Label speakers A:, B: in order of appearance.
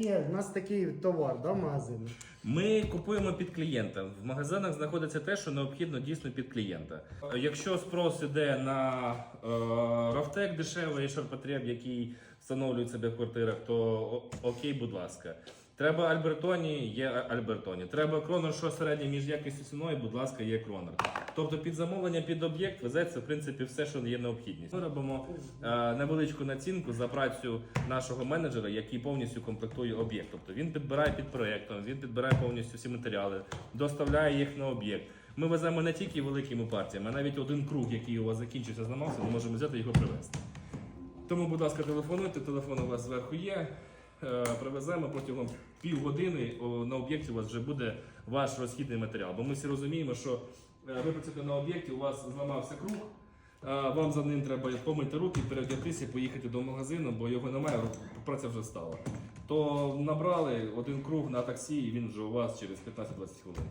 A: Є, у нас такий товар, да, магазин.
B: Ми купуємо під клієнта. В магазинах знаходиться те, що необхідно дійсно під клієнта. Якщо спрос іде на е, рафтек дешевий шарпотреб, який встановлюють себе в квартирах, то окей, будь ласка. Треба Альбертоні, є Альбертоні. Треба кронер, що середнє між якістю ціною, будь ласка, є кронер. Тобто під замовлення, під об'єкт везеться в принципі все, що є необхідність. Ми робимо е, невеличку націнку за працю нашого менеджера, який повністю комплектує об'єкт. Тобто він підбирає під проєктом, він підбирає повністю всі матеріали, доставляє їх на об'єкт. Ми веземо не тільки великими партіями, а навіть один круг, який у вас закінчився, зламався, ми можемо взяти його привезти. Тому, будь ласка, телефонуйте, телефон у вас зверху є. Е, Привеземо протягом півгодини на об'єкті у вас вже буде ваш розхідний матеріал. Бо ми всі розуміємо, що е, ви працюєте на об'єкті, у вас зламався круг, вам за ним треба помити руки, переодягтися, поїхати до магазину, бо його немає, праця вже стала. То набрали один круг на таксі, і він вже у вас через 15-20 хвилин.